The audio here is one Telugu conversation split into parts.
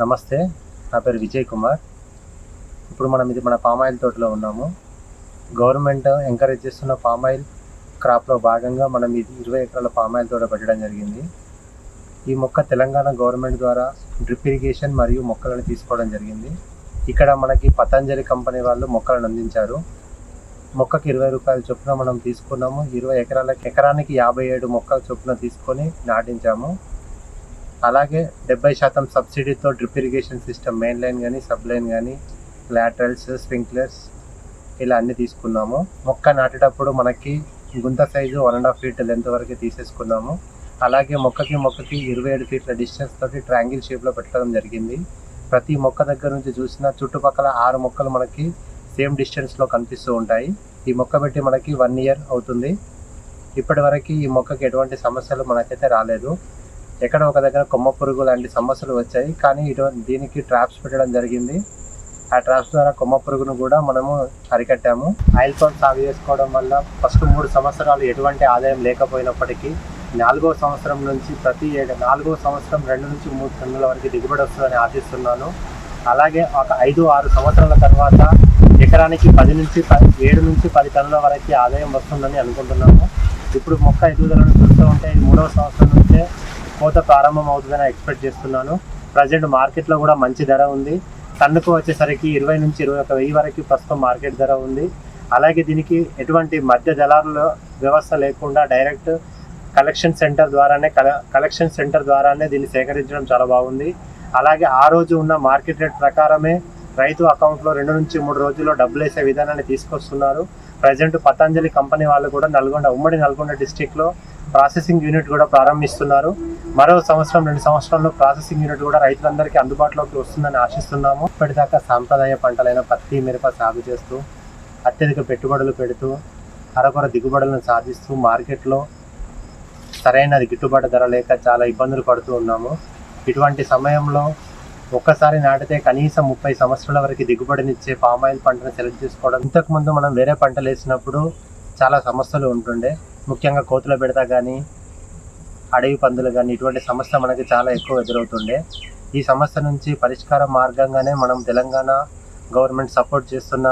నమస్తే నా పేరు విజయ్ కుమార్. ఇప్పుడు మనం ఇది మన పామ్ ఆయిల్ తోటలో ఉన్నాము. గవర్నమెంట్ ఎంకరేజ్ చేస్తున్న పామ్ ఆయిల్ క్రాప్లో భాగంగా మనం ఇది ఇరవై ఎకరాల పామ్ ఆయిల్ తోట పెట్టడం జరిగింది. ఈ మొక్క తెలంగాణ గవర్నమెంట్ ద్వారా డ్రిప్ ఇరిగేషన్ మరియు మొక్కలను తీసుకోవడం జరిగింది. ఇక్కడ మనకి పతంజలి కంపెనీ వాళ్ళు మొక్కలను అందించారు. మొక్కకి ఇరవై రూపాయల చొప్పున మనం తీసుకున్నాము. ఇరవై ఎకరాలకి ఎకరానికి యాభై ఏడు మొక్కల చొప్పున తీసుకొని నాటించాము. అలాగే డెబ్బై శాతం సబ్సిడీతో drip irrigation system main line కానీ సబ్ లైన్ కానీ లాటరల్స్ స్ప్రింక్లర్స్ ఇలా అన్ని తీసుకున్నాము. మొక్క నాటేటప్పుడు మనకి గుంత size one and half feet length వరకు తీసేసుకున్నాము. అలాగే మొక్కకి మొక్కకి ఇరవై ఏడు ఫీట్ల డిస్టెన్స్ తోటి ట్రాంగిల్ షేప్లో పెట్టడం జరిగింది. ప్రతి మొక్క దగ్గర నుంచి చూసిన చుట్టుపక్కల ఆరు మొక్కలు మనకి సేమ్ డిస్టెన్స్లో కనిపిస్తూ ఉంటాయి. ఈ మొక్క పెట్టి మనకి వన్ ఇయర్ అవుతుంది. ఇప్పటి వరకు ఈ మొక్కకి ఎటువంటి సమస్యలు మనకైతే రాలేదు. ఎక్కడ ఒక దగ్గర కొమ్మ పురుగు లాంటి సమస్యలు వచ్చాయి కానీ ఇటువంటి దీనికి ట్రాప్స్ పెట్టడం జరిగింది. ఆ ట్రాప్స్ ద్వారా కొమ్మ పురుగును కూడా మనము అరికట్టాము. ఆయిల్ పంప్ సాగు చేసుకోవడం వల్ల ఫస్ట్ మూడు సంవత్సరాలు ఎటువంటి ఆదాయం లేకపోయినప్పటికీ నాలుగో సంవత్సరం నుంచి ప్రతి ఏడు నాలుగో సంవత్సరం రెండు నుంచి మూడు టన్నుల వరకు దిగుబడి వస్తుందని ఆశిస్తున్నాను. అలాగే ఒక ఐదు ఆరు సంవత్సరాల తర్వాత ఎకరానికి పది నుంచి పది ఏడు నుంచి పది టన్నుల వరకు ఆదాయం వస్తుందని అనుకుంటున్నాము. ఇప్పుడు మొక్క ఎదుగుదలను చూస్తూ ఉంటే ఈ మూడవ సంవత్సరం నుంచే కోత ప్రారంభం అవుతుందని ఎక్స్పెక్ట్ చేస్తున్నాను. ప్రజెంట్ మార్కెట్లో కూడా మంచి ధర ఉంది. టన్నుకు వచ్చేసరికి ఇరవై నుంచి ఇరవై ఒక వెయ్యి వరకు ప్రస్తుతం మార్కెట్ ధర ఉంది. అలాగే దీనికి ఎటువంటి మధ్య దళారుల వ్యవస్థ లేకుండా డైరెక్ట్ కలెక్షన్ సెంటర్ ద్వారానే కల కలెక్షన్ సెంటర్ ద్వారానే దీన్ని సేకరించడం చాలా బాగుంది. అలాగే ఆ రోజు ఉన్న మార్కెట్ రేట్ ప్రకారమే రైతు అకౌంట్లో రెండు నుంచి మూడు రోజుల్లో డబ్బులు వేసే విధానాన్ని తీసుకొస్తున్నారు. ప్రజెంట్ పతంజలి కంపెనీ వాళ్ళు కూడా నల్గొండ ఉమ్మడి నల్గొండ డిస్టిక్లో ప్రాసెసింగ్ యూనిట్ కూడా ప్రారంభిస్తున్నారు. మరో సంవత్సరం రెండు సంవత్సరాల్లో ప్రాసెసింగ్ యూనిట్ కూడా రైతులందరికీ అందుబాటులోకి వస్తుందని ఆశిస్తున్నాము. ఇప్పటిదాకా సాంప్రదాయ పంటలైన పత్తి మిరప సాగు చేస్తూ అత్యధిక పెట్టుబడులు పెడుతూ అరకొర దిగుబడులను సాధిస్తూ మార్కెట్లో సరైన గిట్టుబాటు ధర లేక చాలా ఇబ్బందులు పడుతూ ఉన్నాము. ఇటువంటి సమయంలో ఒక్కసారి నాటితే కనీసం ముప్పై సంవత్సరాల వరకు దిగుబడినిచ్చే పామాయిల్ పంటను సెలెక్ట్ చేసుకోవడం ఇంతకుముందు మనం వేరే పంటలు వేసినప్పుడు చాలా సమస్యలు ఉంటుండే. ముఖ్యంగా కోతుల బెడత కానీ అడవి పందులు కానీ ఇటువంటి సమస్య మనకి చాలా ఎక్కువ ఎదురవుతుండే. ఈ సమస్య నుంచి పరిష్కార మార్గంగానే మనం తెలంగాణ గవర్నమెంట్ సపోర్ట్ చేస్తున్న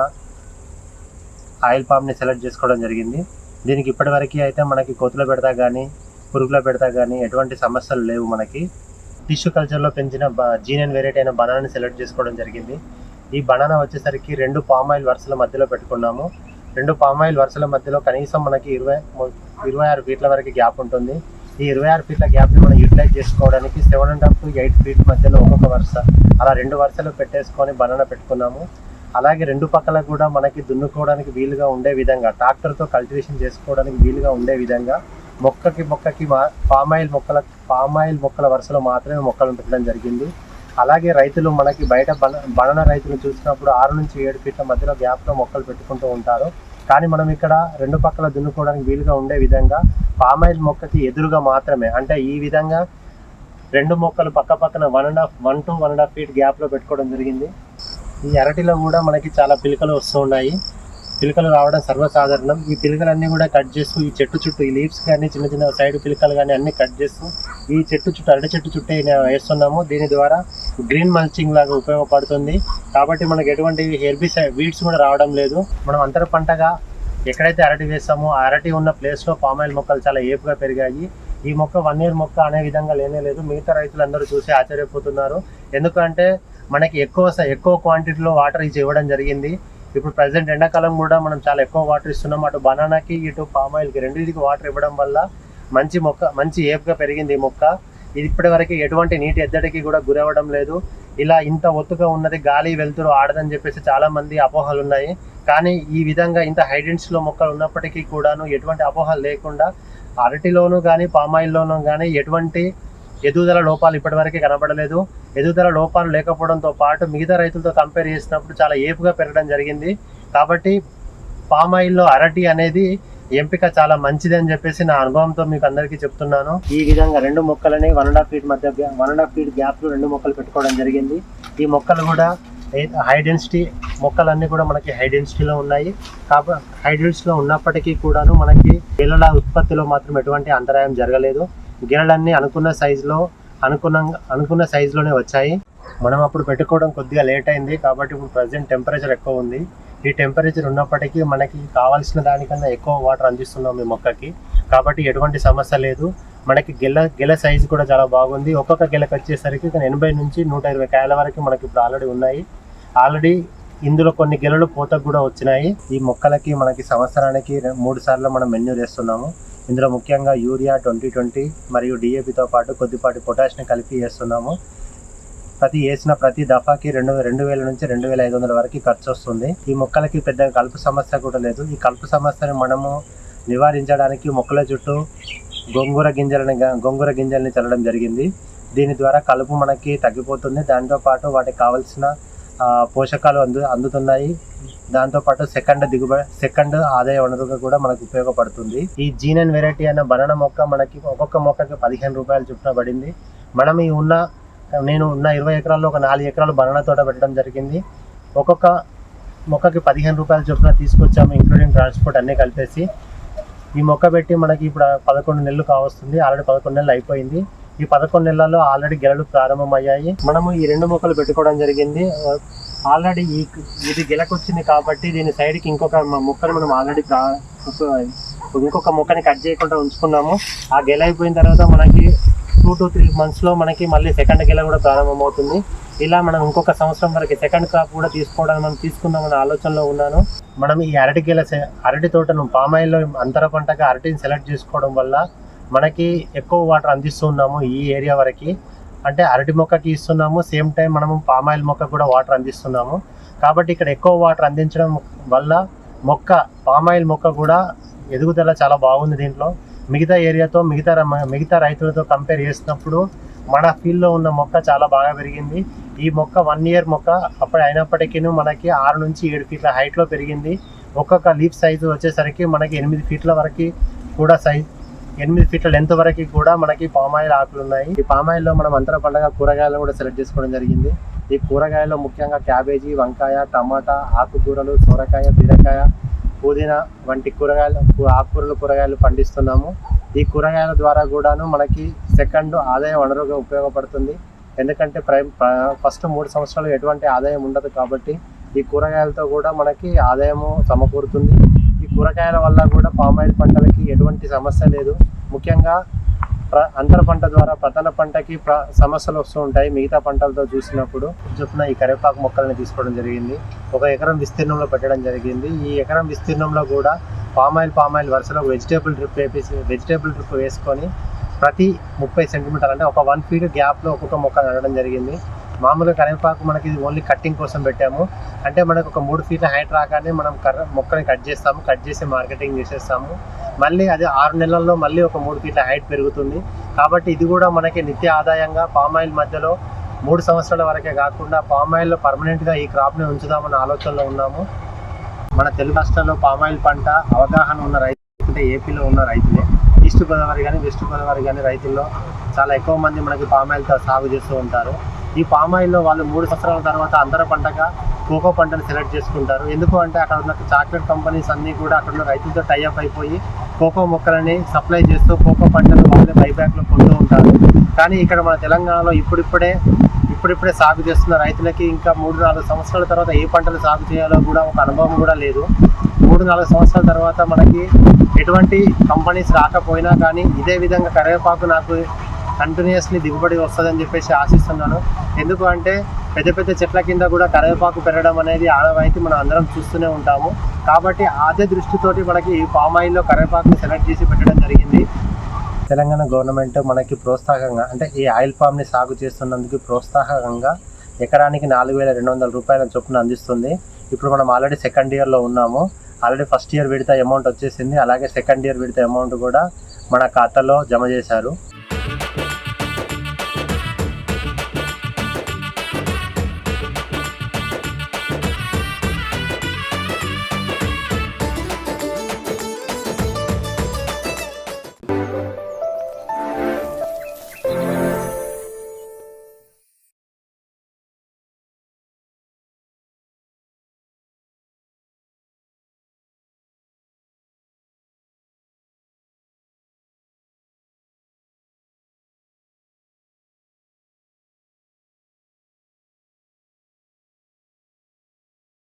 ఆయిల్ పామ్ని సెలెక్ట్ చేసుకోవడం జరిగింది. దీనికి ఇప్పటివరకు అయితే మనకి కోతుల బెడత కానీ పురుగుల పెడతా కానీ ఎటువంటి సమస్యలు లేవు మనకి. టిష్యూ కల్చర్లో పెంచిన జీనియన్ వెరైటీ అయిన బనానాని సెలెక్ట్ చేసుకోవడం జరిగింది. ఈ బనానా వచ్చేసరికి రెండు పామ్ ఆయిల్ వరుసల మధ్యలో పెట్టుకున్నాము. రెండు పామ్ ఆయిల్ వరుసల మధ్యలో కనీసం మనకి ఇరవై ఇరవై ఆరు ఫీట్ల వరకు గ్యాప్ ఉంటుంది. ఈ ఇరవై ఆరు ఫీట్ల గ్యాప్ని మనం యూటిలైజ్ చేసుకోవడానికి seven and half to eight feet మధ్యలో ఒక్కొక్క వరుస అలా రెండు వరుసలు పెట్టేసుకొని బనాన పెట్టుకున్నాము. అలాగే రెండు పక్కల కూడా మనకి దున్నుకోవడానికి వీలుగా ఉండే విధంగా ట్రాక్టర్తో కల్టివేషన్ చేసుకోవడానికి వీలుగా ఉండే విధంగా మొక్కకి మొక్కకి మా పామ్ ఆయిల్ మొక్కల పామ్ ఆయిల్ మొక్కల వరుసలో మాత్రమే మొక్కలను పెట్టడం జరిగింది. అలాగే రైతులు మనకి బయట బన బనన రైతులు చూసినప్పుడు ఆరు నుంచి ఏడు ఫీట్ల మధ్యలో గ్యాప్లో మొక్కలు పెట్టుకుంటూ ఉంటారు. కానీ మనం ఇక్కడ రెండు పక్కల దున్నుకోవడానికి వీలుగా ఉండే విధంగా పామ్ ఆయిల్ మొక్కకి ఎదురుగా మాత్రమే అంటే ఈ విధంగా రెండు మొక్కలు పక్క పక్కన one and half one two one and half feet గ్యాప్లో పెట్టుకోవడం జరిగింది. ఈ అరటిలో కూడా మనకి చాలా పిలకలు వస్తూ ఉన్నాయి. పిలకలు రావడం సర్వసాధారణం. ఈ పిలకలన్నీ కూడా కట్ చేస్తూ ఈ చెట్టు చుట్టూ ఈ లీవ్స్ కానీ చిన్న చిన్న సైడ్ పిలకలు కానీ అన్ని కట్ చేస్తూ ఈ చెట్టు చుట్టూ అరటి చెట్టు చుట్టే వేస్తున్నాము. దీని ద్వారా గ్రీన్ మల్చింగ్ లాగా ఉపయోగపడుతుంది. కాబట్టి మనకు ఎటువంటి హెర్బిసైడ్ వీడ్స్ కూడా రావడం లేదు. మనం అంతర పంటగా ఎక్కడైతే అరటి వేస్తామో ఆ అరటి ఉన్న ప్లేస్లో పామాయిల్ మొక్కలు చాలా ఏపుగా పెరిగాయి. ఈ మొక్క వన్ ఇయర్ మొక్క అనే విధంగా లేనే లేదు. మిగతా రైతులందరూ చూసి ఆశ్చర్యపోతున్నారు. ఎందుకంటే మనకి ఎక్కువ ఎక్కువ క్వాంటిటీలో వాటర్ ఇచ్చి ఇవ్వడం జరిగింది. ఇప్పుడు ప్రజెంట్ ఎండాకాలం కూడా మనం చాలా ఎక్కువ వాటర్ ఇస్తున్నాం. అటు బనానాకి ఇటు పామాయిల్కి రెండింటికి వాటర్ ఇవ్వడం వల్ల మంచి మొక్క మంచి ఏపుగా పెరిగింది ఈ మొక్క. ఇది ఇప్పటివరకు ఎటువంటి నీటి ఎద్దడికి కూడా గురవ్వడం లేదు. ఇలా ఇంత ఒత్తుగా ఉన్నది గాలి వెలుతురు ఆడదని చెప్పేసి చాలా మంది అపోహలు ఉన్నాయి. కానీ ఈ విధంగా ఇంత హైడెన్స్లో మొక్కలు ఉన్నప్పటికీ కూడాను ఎటువంటి అపోహలు లేకుండా అరటిలోనూ కానీ పామాయిల్లోనూ కానీ ఎటువంటి ఎదుగుదల లోపాలు ఇప్పటివరకు కనబడలేదు. ఎదుగుదల లోపాలు లేకపోవడంతో పాటు మిగతా రైతులతో కంపేర్ చేసినప్పుడు చాలా ఏపుగా పెరగడం జరిగింది. కాబట్టి పామాయిల్లో అరటి అనేది ఎంపిక చాలా మంచిది అని చెప్పేసి నా అనుభవంతో మీకు అందరికీ చెప్తున్నాను. ఈ విధంగా రెండు మొక్కలని వన్ అండ్ హాఫ్ ఫీట్ మధ్య వన్ అండ్ హాఫ్ ఫీట్ గ్యాప్లో రెండు మొక్కలు పెట్టుకోవడం జరిగింది. ఈ మొక్కలు కూడా హై డెన్సిటీ మొక్కలన్నీ కూడా మనకి హై డెన్సిటీలో ఉన్నాయి. కాబట్టి హై డెన్సిటీలో ఉన్నప్పటికీ కూడాను మనకి పిల్లల ఉత్పత్తిలో మాత్రం ఎటువంటి అంతరాయం జరగలేదు. గిన్నెలన్నీ అనుకున్న సైజులో అనుకున్న అనుకున్న సైజులోనే వచ్చాయి. మనం అప్పుడు పెట్టుకోవడం కొద్దిగా లేట్ అయింది కాబట్టి ఇప్పుడు ప్రజెంట్ టెంపరేచర్ ఎక్కువ ఉంది. ఈ టెంపరేచర్ ఉన్నప్పటికీ మనకి కావాల్సిన దానికన్నా ఎక్కువ వాటర్ అందిస్తున్నాం ఈ మొక్కకి. కాబట్టి ఎటువంటి సమస్య లేదు. మనకి గెల గెల సైజు కూడా చాలా బాగుంది. ఒక్కొక్క గెలకు వచ్చేసరికి ఎనభై నుంచి నూట ఇరవై కాయల వరకు మనకి ఇప్పుడు ఆల్రెడీ ఉన్నాయి. ఆల్రెడీ ఇందులో కొన్ని గెలలు పూతకు కూడా వచ్చినాయి. ఈ మొక్కలకి మనకి సంవత్సరానికి మూడు సార్లు మనం మెన్యూర్ చేస్తున్నాము. ఇందులో ముఖ్యంగా యూరియా ట్వంటీ ట్వంటీ మరియు డిఏపితో పాటు కొద్దిపాటి పొటాష్ని కలిపి వేస్తున్నాము. ప్రతి వేసిన ప్రతి దఫాకి రెండు రెండు వేల నుంచి రెండు వేల ఐదు వందల వరకు ఖర్చు వస్తుంది. ఈ మొక్కలకి పెద్ద కలుపు సమస్య కూడా లేదు. ఈ కలుపు సమస్యని మనము నివారించడానికి మొక్కల చుట్టూ గోంగూర గింజలని గోంగూర గింజల్ని చల్లడం జరిగింది. దీని ద్వారా కలుపు మనకి తగ్గిపోతుంది. దాంతోపాటు వాటికి కావలసిన పోషకాలు అందు అందుతున్నాయి. దాంతో పాటు సెకండ్ దిగుబడి సెకండ్ ఆదాయ వనరుగా కూడా మనకు ఉపయోగపడుతుంది. ఈ జీనన్ వెరైటీ అన్న బనానా మొక్క మనకి ఒక్కొక్క మొక్కకి పదిహేను రూపాయలు చొప్పున పడింది. మనం ఈ ఉన్న నేను ఉన్న ఇరవై ఎకరాల్లో ఒక నాలుగు ఎకరాలు బనానా తోట పెట్టడం జరిగింది. ఒక్కొక్క మొక్కకి పదిహేను రూపాయలు చొప్పున తీసుకొచ్చాము ఇంక్లూడింగ్ ట్రాన్స్పోర్ట్ అన్నీ కలిపేసి. ఈ మొక్క పెట్టి మనకి ఇప్పుడు పదకొండు నెలలు కావస్తుంది. ఆల్రెడీ పదకొండు నెలలు అయిపోయింది. ఈ పదకొండు నెలల్లో ఆల్రెడీ గెలలు ప్రారంభమయ్యాయి. మనము ఈ రెండు మొక్కలు పెట్టుకోవడం జరిగింది. ఆల్రెడీ ఈ ఇది గెలకొచ్చింది కాబట్టి దీని సైడ్కి ఇంకొక మొక్కను మనం ఆల్రెడీ ఇంకొక మొక్కని కట్ చేయకుండా ఉంచుకున్నాము. ఆ గెల అయిపోయిన తర్వాత మనకి టూ టు త్రీ మంత్స్లో మనకి మళ్ళీ సెకండ్ గెల కూడా ప్రారంభమవుతుంది. ఇలా మనం ఇంకొక సంవత్సరం వరకు సెకండ్ క్రాప్ కూడా తీసుకోవడానికి మనం తీసుకుందామనే ఆలోచనలో ఉన్నాను. మనం ఈ అరటి గెల సె- అరటి తోటను పామాయిల్లో అంతర పంటగా అరటిని సెలెక్ట్ చేసుకోవడం వల్ల మనకి ఎక్కువ వాటర్ అందిస్తున్నాము ఈ ఏరియా వరకు. అంటే అరటి మొక్కకి ఇస్తున్నాము సేమ్ టైం మనము పామాయిల్ మొక్క కూడా వాటర్ అందిస్తున్నాము. కాబట్టి ఇక్కడ ఎక్కువ వాటర్ అందించడం వల్ల మొక్క పామాయిల్ మొక్క కూడా ఎదుగుదల చాలా బాగుంది దీంట్లో. మిగతా ఏరియాతో మిగతా మిగతా రైతులతో కంపేర్ చేసినప్పుడు మన ఫీల్డ్లో ఉన్న మొక్క చాలా బాగా పెరిగింది. ఈ మొక్క వన్ ఇయర్ మొక్క అప్పుడు అయినప్పటికీ మనకి ఆరు నుంచి ఏడు ఫీట్ల హైట్లో పెరిగింది. ఒక్కొక్క లీఫ్ సైజు వచ్చేసరికి మనకి ఎనిమిది ఫీట్ల వరకు కూడా సైజ్ ఎనిమిది ఫీట్ల లెంత్ వరకు కూడా మనకి పామాయిల్ ఆకులు ఉన్నాయి. ఈ పామాయిల్లో మనం అంతర పండగ కూరగాయలు కూడా సెలెక్ట్ చేసుకోవడం జరిగింది. ఈ కూరగాయల్లో ముఖ్యంగా క్యాబేజీ వంకాయ టమాటా ఆకుకూరలు సొరకాయ బీరకాయ పుదీనా వంటి కూరగాయలు ఆకుకూరలు కూరగాయలు పండిస్తున్నాము. ఈ కూరగాయల ద్వారా కూడాను మనకి సెకండ్ ఆదాయ వనరుగా ఉపయోగపడుతుంది. ఎందుకంటే ప్రై ఫస్ట్ మూడు సంవత్సరాలు ఎటువంటి ఆదాయం ఉండదు కాబట్టి ఈ కూరగాయలతో కూడా మనకి ఆదాయము సమకూరుతుంది. ఈ కూరగాయల వల్ల కూడా పామాయిల్ పంటలకి ఎటువంటి సమస్య లేదు. ముఖ్యంగా ప్ర అంతర పంట ద్వారా ప్రధాన పంటకి ప్ర సమస్యలు వస్తూ ఉంటాయి. మిగతా పంటలతో చూసినప్పుడు చొప్పున ఈ కరివేపాకు మొక్కల్ని తీసుకోవడం జరిగింది. ఒక ఎకరం విస్తీర్ణంలో పెట్టడం జరిగింది. ఈ ఎకరం విస్తీర్ణంలో కూడా పామాయిల్ పామాయిల్ వరుసలో వెజిటేబుల్ డ్రిప్ వేపేసి వెజిటేబుల్ డ్రిప్ వేసుకొని ప్రతి ముప్పై సెంటీమీటర్ అంటే ఒక వన్ ఫీట్ గ్యాప్లో ఒక్కొక్క మొక్క నాటడం జరిగింది. మామూలుగా కరివేపాకు మనకి ఇది ఓన్లీ కట్టింగ్ కోసం పెట్టాము. అంటే మనకు ఒక మూడు ఫీట్ల హైట్ రాగానే మనం కర్ర మొక్కని కట్ చేస్తాము కట్ చేసి మార్కెటింగ్ చేసేస్తాము. మళ్ళీ అది ఆరు నెలల్లో మళ్ళీ ఒక మూడు ఫీట్ల హైట్ పెరుగుతుంది. కాబట్టి ఇది కూడా మనకి నిత్య ఆదాయంగా పామ్ ఆయిల్ మధ్యలో మూడు సంవత్సరాల వరకే కాకుండా పామాయిల్లో పర్మనెంట్గా ఈ క్రాప్ని ఉంచుదామన్న ఆలోచనలో ఉన్నాము. మన తెలుగు రాష్ట్రాల్లో పామాయిల్ పంట అవగాహన ఉన్న రైతు అంటే ఏపీలో ఉన్న రైతులే. ఈస్ట్ గోదావరి కానీ వెస్ట్ గోదావరి కానీ రైతుల్లో చాలా ఎక్కువ మంది మనకి పామాయిల్ సాగు చేస్తూ ఉంటారు. ఈ పామాయిల్లో వాళ్ళు మూడు సంవత్సరాల తర్వాత అంతర పంటగా కోకో పంటను సెలెక్ట్ చేసుకుంటారు. ఎందుకు అంటే అక్కడ ఉన్న చాక్లెట్ కంపెనీస్ అన్నీ కూడా అక్కడ ఉన్న రైతులతో టైఅప్ అయిపోయి కోకో మొక్కలని సప్లై చేస్తూ కోకో పంటను వాళ్ళే బైబ్యాక్లో కొంటూ ఉంటారు. కానీ ఇక్కడ మన తెలంగాణలో ఇప్పుడిప్పుడే ఇప్పుడిప్పుడే సాగు చేస్తున్న రైతులకి ఇంకా మూడు నాలుగు సంవత్సరాల తర్వాత ఏ పంటలు సాగు చేయాలో కూడా ఒక అనుభవం కూడా లేదు. మూడు నాలుగు సంవత్సరాల తర్వాత మనకి ఎటువంటి కంపెనీస్ రాకపోయినా కానీ ఇదే విధంగా కరివేపాకు నాకు కంటిన్యూస్లీ దిగుబడి వస్తుందని చెప్పేసి ఆశిస్తున్నాను. ఎందుకు అంటే పెద్ద పెద్ద చెట్ల కింద కూడా కరివేపాకు పెరగడం అనేది ఆనవాయితీ మనం అందరం చూస్తూనే ఉంటాము. కాబట్టి అదే దృష్టితోటి మనకి పామ్ ఆయిల్లో కరివేపాకుని సెలెక్ట్ చేసి పెట్టడం జరిగింది. తెలంగాణ గవర్నమెంట్ మనకి ప్రోత్సాహంగా అంటే ఈ ఆయిల్ పామ్ని సాగు చేస్తున్నందుకు ప్రోత్సాహకంగా ఎకరానికి నాలుగు వేల రెండు వందల రూపాయల చొప్పున అందిస్తుంది. ఇప్పుడు మనం ఆల్రెడీ సెకండ్ ఇయర్లో ఉన్నాము. ఆల్రెడీ ఫస్ట్ ఇయర్ విడత అమౌంట్ వచ్చేసింది. అలాగే సెకండ్ ఇయర్ విడత అమౌంట్ కూడా మన ఖాతాలో జమ చేశారు.